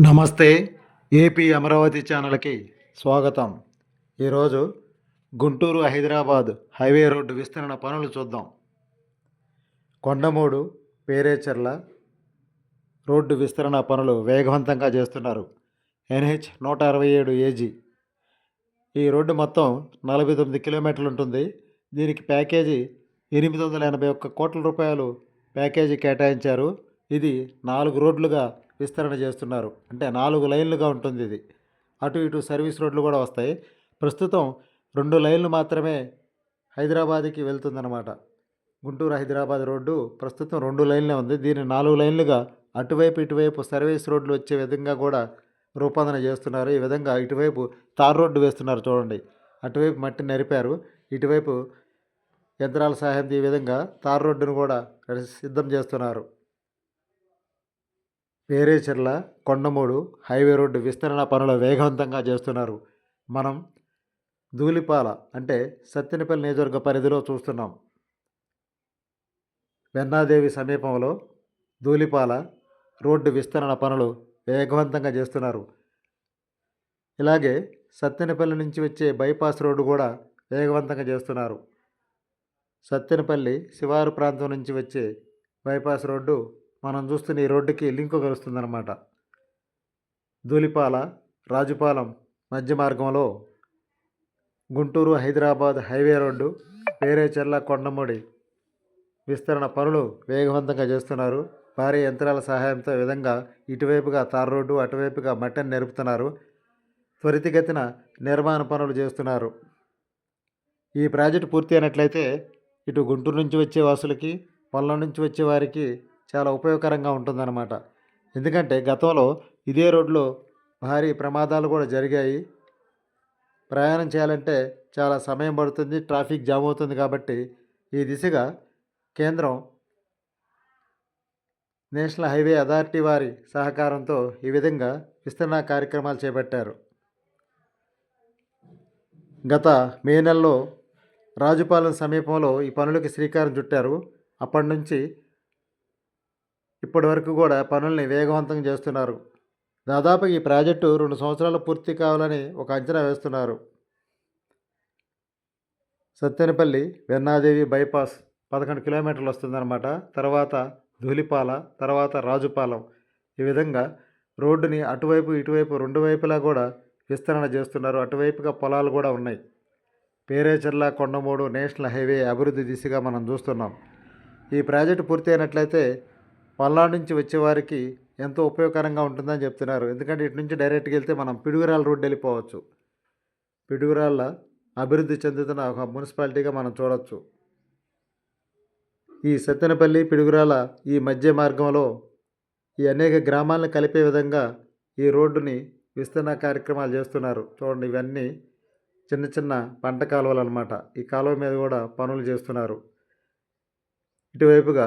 నమస్తే ఏపీ అమరావతి ఛానల్కి స్వాగతం. ఈరోజు గుంటూరు హైదరాబాద్ హైవే రోడ్డు విస్తరణ పనులు చూద్దాం. కొండమూడు పేరేచర్ల రోడ్డు విస్తరణ పనులు వేగవంతంగా చేస్తున్నారు. ఎన్హెచ్ నూట అరవై ఏడు ఏజీ. ఈ రోడ్డు మొత్తం నలభై తొమ్మిది కిలోమీటర్లు ఉంటుంది. దీనికి ప్యాకేజీ ఎనిమిది వందల ఎనభై ఒక్క కోట్ల రూపాయలు ప్యాకేజీ కేటాయించారు. ఇది నాలుగు రోడ్లుగా విస్తరణ చేస్తున్నారు. అంటే నాలుగు లైన్లుగా ఉంటుంది ఇది. అటు ఇటు సర్వీస్ రోడ్లు కూడా వస్తాయి. ప్రస్తుతం రెండు లైన్లు మాత్రమే హైదరాబాద్కి వెళ్తుందన్నమాట. గుంటూరు హైదరాబాద్ రోడ్డు ప్రస్తుతం రెండు లైన్లే ఉంది. దీన్ని నాలుగు లైన్లుగా అటువైపు ఇటువైపు సర్వీస్ రోడ్లు వచ్చే విధంగా కూడా రూపొందన చేస్తున్నారు. ఈ విధంగా ఇటువైపు తార్ రోడ్డు వేస్తున్నారు చూడండి. అటువైపు మట్టి నరిపారు. ఇటువైపు యంత్రాల సహాయంతో ఈ విధంగా తార్ రోడ్డును కూడా సిద్ధం చేస్తున్నారు. పేరేచెర్ల కొండమూడు హైవే రోడ్డు విస్తరణ పనులు వేగవంతంగా చేస్తున్నారు. మనం ధూళిపాల అంటే సత్తెనపల్లి నియోజకవర్గ పరిధిలో చూస్తున్నాం. వెన్నాదేవి సమీపంలో ధూళిపాల రోడ్డు విస్తరణ పనులు వేగవంతంగా చేస్తున్నారు. ఇలాగే సత్తెనపల్లి నుంచి వచ్చే బైపాస్ రోడ్డు కూడా వేగవంతంగా చేస్తున్నారు. సత్తెనపల్లి శివారు ప్రాంతం నుంచి వచ్చే బైపాస్ రోడ్డు మనం చూస్తున్న ఈ రోడ్డుకి లింకు కలుస్తుందన్నమాట. ధూలిపాల రాజుపాలెం మధ్య మార్గంలో గుంటూరు హైదరాబాద్ హైవే రోడ్డు పేరేచెర్ల కొండముడి విస్తరణ పనులు వేగవంతంగా చేస్తున్నారు. భారీ యంత్రాల సహాయంతో విధంగా ఇటువైపుగా తార్ రోడ్డు అటువైపుగా మట్టని నెరుపుతున్నారు. త్వరితగతిన నిర్మాణ పనులు చేస్తున్నారు. ఈ ప్రాజెక్టు పూర్తి అయినట్లయితే ఇటు గుంటూరు నుంచి వచ్చే వాసులకి పొలం నుంచి వచ్చే వారికి చాలా ఉపయోగకరంగా ఉంటుందన్నమాట. ఎందుకంటే గతంలో ఇదే రోడ్లో భారీ ప్రమాదాలు కూడా జరిగాయి. ప్రయాణం చేయాలంటే చాలా సమయం పడుతుంది ట్రాఫిక్ జామ్ అవుతుంది కాబట్టి ఈ దిశగా కేంద్రం నేషనల్ హైవే అథారిటీ వారి సహకారంతో ఈ విధంగా విస్తరణ కార్యక్రమాలు చేపట్టారు. గత మే నెలలో రాజుపాలెం సమీపంలో ఈ పనులకు శ్రీకారం చుట్టారు. అప్పటి నుంచి ఇప్పటి వరకు కూడా పనుల్ని వేగవంతం చేస్తున్నారు. దాదాపు ఈ ప్రాజెక్టు రెండు సంవత్సరాలు పూర్తి కావాలని ఒక అంచనా వేస్తున్నారు. సత్తెనపల్లి వెన్నాదేవి బైపాస్ పదకొండు కిలోమీటర్లు వస్తుందన్నమాట. తర్వాత ధూలిపాల తర్వాత రాజుపాలెం. ఈ విధంగా రోడ్డుని అటువైపు ఇటువైపు రెండు వైపులా కూడా విస్తరణ చేస్తున్నారు. అటువైపుగా పొలాలు కూడా ఉన్నాయి. పేరేచర్ల కొండమూడు నేషనల్ హైవే అభివృద్ధి దిశగా మనం చూస్తున్నాం. ఈ ప్రాజెక్టు పూర్తి అయినట్లయితే పల్నాడు నుంచి వచ్చేవారికి ఎంతో ఉపయోగకరంగా ఉంటుందని చెప్తున్నారు. ఎందుకంటే ఇటు నుంచి డైరెక్ట్గా వెళ్తే మనం పిడుగురాల రోడ్డు వెళ్ళిపోవచ్చు. పిడుగురాళ్ళ అభివృద్ధి చెందుతున్న ఒక మున్సిపాలిటీగా మనం చూడవచ్చు ఈ సత్తెనపల్లి పిడుగురాల ఈ మధ్య మార్గంలో ఈ అనేక గ్రామాలను కలిపే విధంగా ఈ రోడ్డుని విస్తరణ కార్యక్రమాలు చేస్తున్నారు. చూడండి ఇవన్నీ చిన్న చిన్న పంట కాలువలు అనమాట ఈ కాలువ మీద కూడా పనులు చేస్తున్నారు. ఇటువైపుగా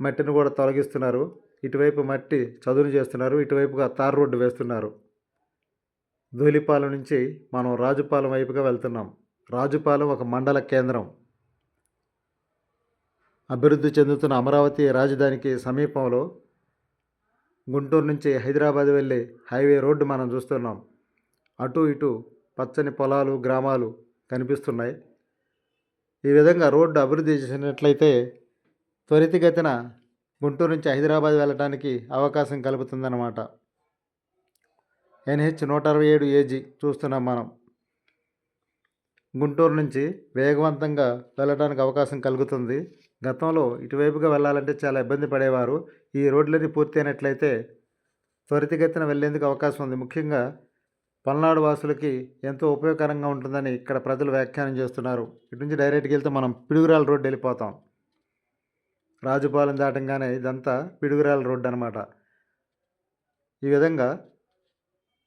మట్టిని కూడా తొలగిస్తున్నారు. ఇటువైపు మట్టి చదును చేస్తున్నారు. ఇటువైపుగా తార్ రోడ్డు వేస్తున్నారు. ధూళిపాలెం నుంచి మనం రాజుపాలెం వైపుగా వెళ్తున్నాం. రాజుపాలెం ఒక మండల కేంద్రం. అభివృద్ధి చెందుతున్న అమరావతి రాజధానికి సమీపంలో గుంటూరు నుంచి హైదరాబాద్ వెళ్ళే హైవే రోడ్డు మనం చూస్తున్నాం. అటు ఇటు పచ్చని పొలాలు గ్రామాలు కనిపిస్తున్నాయి. ఈ విధంగా రోడ్డు అభివృద్ధి చేసినట్లయితే త్వరితగతిన గుంటూరు నుంచి హైదరాబాద్ వెళ్ళడానికి అవకాశం కలుగుతుందన్నమాట. ఎన్హెచ్ నూట అరవై ఏడు ఏజీ చూస్తున్నాం మనం. గుంటూరు నుంచి వేగవంతంగా వెళ్ళడానికి అవకాశం కలుగుతుంది. గతంలో ఇటువైపుగా వెళ్ళాలంటే చాలా ఇబ్బంది పడేవారు. ఈ రోడ్లన్నీ పూర్తయినట్లయితే త్వరితగతిన వెళ్ళేందుకు అవకాశం ఉంది. ముఖ్యంగా పల్నాడు వాసులకి ఎంతో ఉపయోగకరంగా ఉంటుందని ఇక్కడ ప్రజలు వ్యాఖ్యానం చేస్తున్నారు. ఇటు నుంచి డైరెక్ట్గా వెళ్తే మనం పిడుగురాల రోడ్డు వెళ్ళిపోతాం. రాజుపాలెం దాటంగానే ఇదంతా పిడుగురాల రోడ్డు అనమాట ఈ విధంగా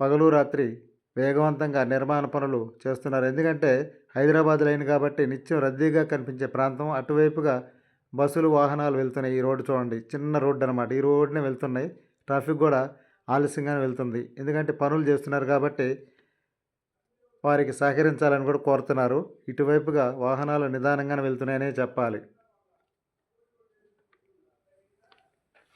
పగలు రాత్రి వేగవంతంగా నిర్మాణ పనులు చేస్తున్నారు. ఎందుకంటే హైదరాబాద్ లైన్ కాబట్టి నిత్యం రద్దీగా కనిపించే ప్రాంతం. అటువైపుగా బస్సులు వాహనాలు వెళ్తున్నాయి ఈ రోడ్డు చూడండి. చిన్న రోడ్డు అనమాట ఈ రోడ్డునే వెళ్తున్నాయి. ట్రాఫిక్ కూడా ఆలస్యంగానే వెళ్తుంది. ఎందుకంటే పనులు చేస్తున్నారు కాబట్టి వారికి సహకరించాలని కూడా కోరుతున్నారు. ఇటువైపుగా వాహనాలు నిదానంగానే వెళ్తున్నాయనే చెప్పాలి.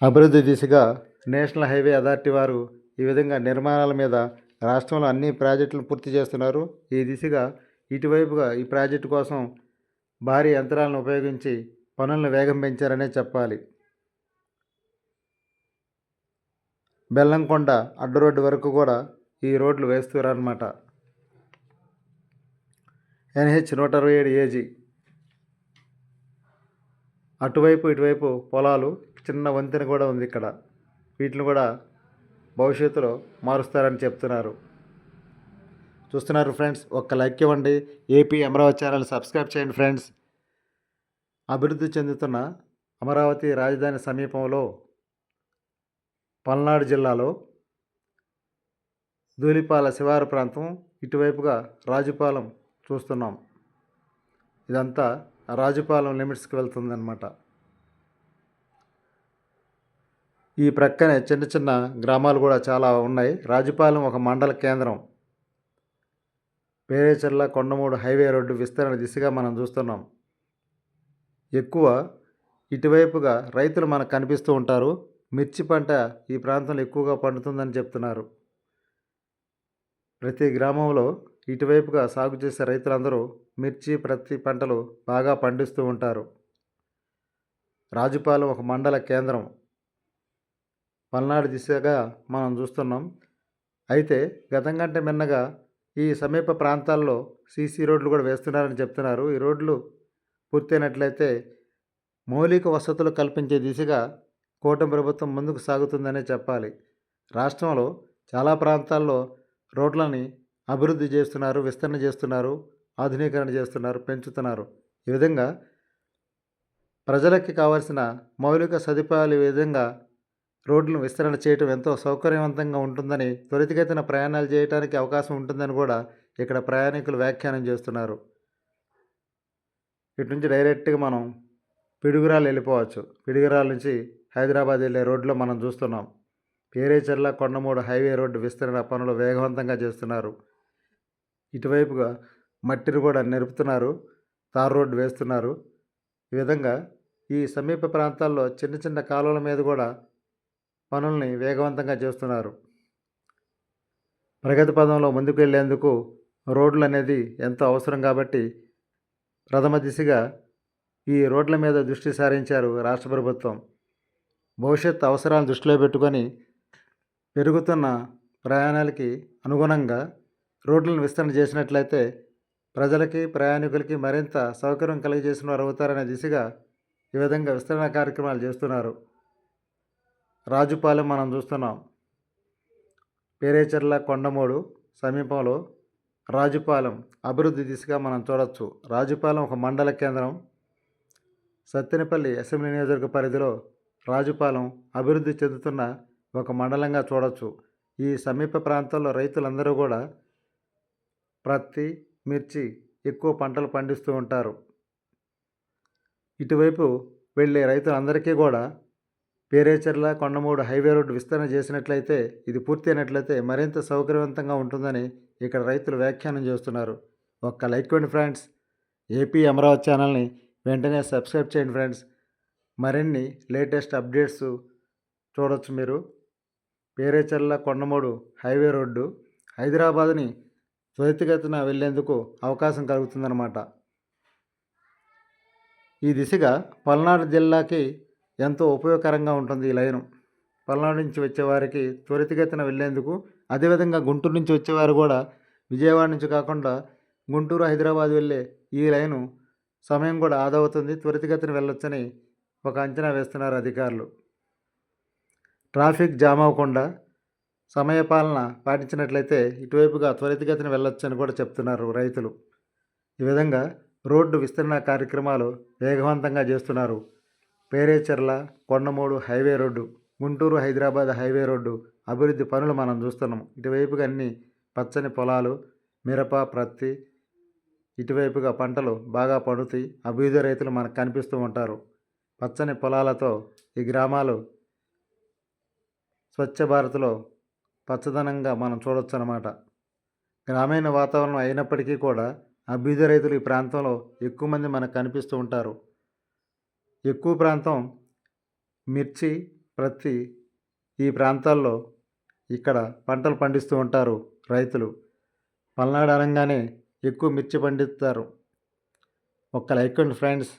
అభివృద్ధి దిశగా నేషనల్ హైవే అథారిటీ వారు ఈ విధంగా నిర్మాణాల మీద రాష్ట్రంలో అన్ని ప్రాజెక్టులను పూర్తి చేస్తున్నారు. ఈ దిశగా ఇటువైపుగా ఈ ప్రాజెక్టు కోసం భారీ యంత్రాలను ఉపయోగించి పనులను వేగం పెంచారనే చెప్పాలి. బెల్లంకొండ అడ్డు రోడ్డు వరకు కూడా ఈ రోడ్లు వేస్తున్నారన్నమాట. ఎన్హెచ్ నూట అరవై ఏడు ఏజీ. అటువైపు ఇటువైపు పొలాలు చిన్న వంతెన కూడా ఉంది ఇక్కడ. వీటిని కూడా భవిష్యత్తులో మారుస్తారని చెప్తున్నారు. చూస్తున్నారు ఫ్రెండ్స్ ఒక్క లైక్ ఇవ్వండి. ఏపీ అమరావతి ఛానల్ సబ్స్క్రైబ్ చేయండి ఫ్రెండ్స్. అభివృద్ధి చెందుతున్న అమరావతి రాజధాని సమీపంలో పల్నాడు జిల్లాలో ధూళిపాల శివారు ప్రాంతం ఇటువైపుగా రాజుపాలెం చూస్తున్నాం. ఇదంతా రాజుపాలెం లిమిట్స్కి వెళ్తుందన్నమాట. ఈ ప్రక్కనే చిన్న చిన్న గ్రామాలు కూడా చాలా ఉన్నాయి. రాజుపాలెం ఒక మండల కేంద్రం. పేరేచర్ల కొండమూడు హైవే రోడ్డు విస్తరణ దిశగా మనం చూస్తున్నాం. ఎక్కువ ఇటువైపుగా రైతులు మనకు కనిపిస్తూ ఉంటారు. మిర్చి పంట ఈ ప్రాంతంలో ఎక్కువగా పండుతుందని చెప్తున్నారు. ప్రతి గ్రామంలో ఇటువైపుగా సాగు చేసే రైతులందరూ మిర్చి ప్రతి పంటలు బాగా పండిస్తూ ఉంటారు. రాజుపాలెం ఒక మండల కేంద్రం. పల్నాడు దిశగా మనం చూస్తున్నాం. అయితే గతం కంటే మిన్నగా ఈ సమీప ప్రాంతాల్లో సీసీ రోడ్లు కూడా వేస్తున్నారని చెప్తున్నారు. ఈ రోడ్లు పూర్తయినట్లయితే మౌలిక వసతులు కల్పించే దిశగా కూటమి ప్రభుత్వం ముందుకు సాగుతుందనే చెప్పాలి. రాష్ట్రంలో చాలా ప్రాంతాల్లో రోడ్లని అభివృద్ధి చేస్తున్నారు విస్తరణ చేస్తున్నారు ఆధునీకరణ చేస్తున్నారు పెంచుతున్నారు. ఈ విధంగా ప్రజలకి కావాల్సిన మౌలిక సదుపాయాలు ఈ విధంగా రోడ్లను విస్తరణ చేయటం ఎంతో సౌకర్యవంతంగా ఉంటుందని త్వరితగతిన ప్రయాణాలు చేయడానికి అవకాశం ఉంటుందని కూడా ఇక్కడ ప్రయాణికులు వ్యాఖ్యానం చేస్తున్నారు. ఇటు నుంచి డైరెక్ట్గా మనం పిడుగురాలు వెళ్ళిపోవచ్చు. పిడుగురాల నుంచి హైదరాబాద్ వెళ్ళే రోడ్లో మనం చూస్తున్నాం. పేరేచర్ల కొండమూడు హైవే రోడ్డు విస్తరణ పనులు వేగవంతంగా చేస్తున్నారు. ఇటువైపుగా మట్టిని కూడా నిరుపుతున్నారు. తార్ రోడ్డు వేస్తున్నారు. ఈ విధంగా ఈ సమీప ప్రాంతాల్లో చిన్న చిన్న కాలువల మీద కూడా పనుల్ని వేగవంతంగా చేస్తున్నారు. ప్రగతి పదంలో ముందుకు వెళ్ళేందుకు రోడ్లు అనేది ఎంతో అవసరం కాబట్టి ప్రథమ దిశగా ఈ రోడ్ల మీద దృష్టి సారించారు రాష్ట్ర ప్రభుత్వం. భవిష్యత్ అవసరాలను దృష్టిలో పెట్టుకొని పెరుగుతున్న ప్రయాణాలకి అనుగుణంగా రోడ్లను విస్తరణ చేసినట్లయితే ప్రజలకి ప్రయాణికులకి మరింత సౌకర్యం కలిగజేసిన వారు అవుతారనే దిశగా ఈ విధంగా విస్తరణ కార్యక్రమాలు చేస్తున్నారు. రాజుపాలెం మనం చూస్తున్నాం. పేరేచర్ల కొండమూడు సమీపంలో రాజుపాలెం అభివృద్ధి దిశగా మనం చూడవచ్చు రాజుపాలెం ఒక మండల కేంద్రం. సత్తెనపల్లి అసెంబ్లీ నియోజకవర్గ పరిధిలో రాజుపాలెం అభివృద్ధి చెందుతున్న ఒక మండలంగా చూడవచ్చు ఈ సమీప ప్రాంతాల్లో రైతులందరూ కూడా ప్రత్తి మిర్చి ఎక్కువ పంటలు పండిస్తూ ఉంటారు. ఇటువైపు వెళ్ళే రైతులందరికీ కూడా పేరేచర్ల కొండమూడు హైవే రోడ్డు విస్తరణ చేసినట్లయితే ఇది పూర్తయినట్లయితే మరింత సౌకర్యవంతంగా ఉంటుందని ఇక్కడ రైతులు వ్యాఖ్యానం చేస్తున్నారు. ఒక్క లైక్ ఇవ్వండి ఫ్రెండ్స్. ఏపీ అమరావతి ఛానల్ని వెంటనే సబ్స్క్రైబ్ చేయండి ఫ్రెండ్స్. మరిన్ని లేటెస్ట్ అప్డేట్స్ చూడొచ్చు మీరు. పేరేచర్ల కొండమూడు హైవే రోడ్డు హైదరాబాద్ని త్వరితగతిన వెళ్ళేందుకు అవకాశం కలుగుతుందన్నమాట. ఈ దిశగా పల్నాడు జిల్లాకి ఎంతో ఉపయోగకరంగా ఉంటుంది ఈ లైను. పల్నాడు నుంచి వచ్చేవారికి త్వరితగతిన వెళ్ళేందుకు అదేవిధంగా గుంటూరు నుంచి వచ్చేవారు కూడా విజయవాడ నుంచి కాకుండా గుంటూరు హైదరాబాద్ వెళ్ళే ఈ లైను సమయం కూడా ఆదా అవుతుంది. త్వరితగతిన వెళ్ళొచ్చని ఒక అంచనా వేస్తున్నారు అధికారులు. ట్రాఫిక్ జామ్ అవ్వకుండా సమయపాలన పాటించినట్లయితే ఇటువైపుగా త్వరితగతిన వెళ్ళొచ్చని కూడా చెప్తున్నారు రైతులు. ఈ విధంగా రోడ్డు విస్తరణ కార్యక్రమాలు వేగవంతంగా చేస్తున్నారు. Perecherla Kondamudu highway road Guntur Hyderabad highway road అభివృద్ధి పనులు మనం చూస్తున్నాం. ఇటువైపుగా అన్ని పచ్చని పొలాలు మిరప ప్రత్తి ఇటువైపుగా పంటలు బాగా పండుతాయి. అభివృద్ధి రైతులు మనకు కనిపిస్తూ ఉంటారు. పచ్చని పొలాలతో ఈ గ్రామాలు స్వచ్ఛ భారత్లో పచ్చదనంగా మనం చూడొచ్చు అన్నమాట గ్రామీణ వాతావరణం అయినప్పటికీ కూడా అభ్యుదయ రైతులు ఈ ప్రాంతంలో ఎక్కువ మంది మనకు కనిపిస్తూ ఉంటారు. ఎక్కువ ప్రాంతం మిర్చి ప్రత్తి ఈ ప్రాంతాల్లో ఇక్కడ పంటలు పండిస్తూ ఉంటారు రైతులు. పల్నాడు అనగానే ఎక్కువ మిర్చి పండిస్తారు. ఒక్క లైక్ అండ్ ఫ్రెండ్స్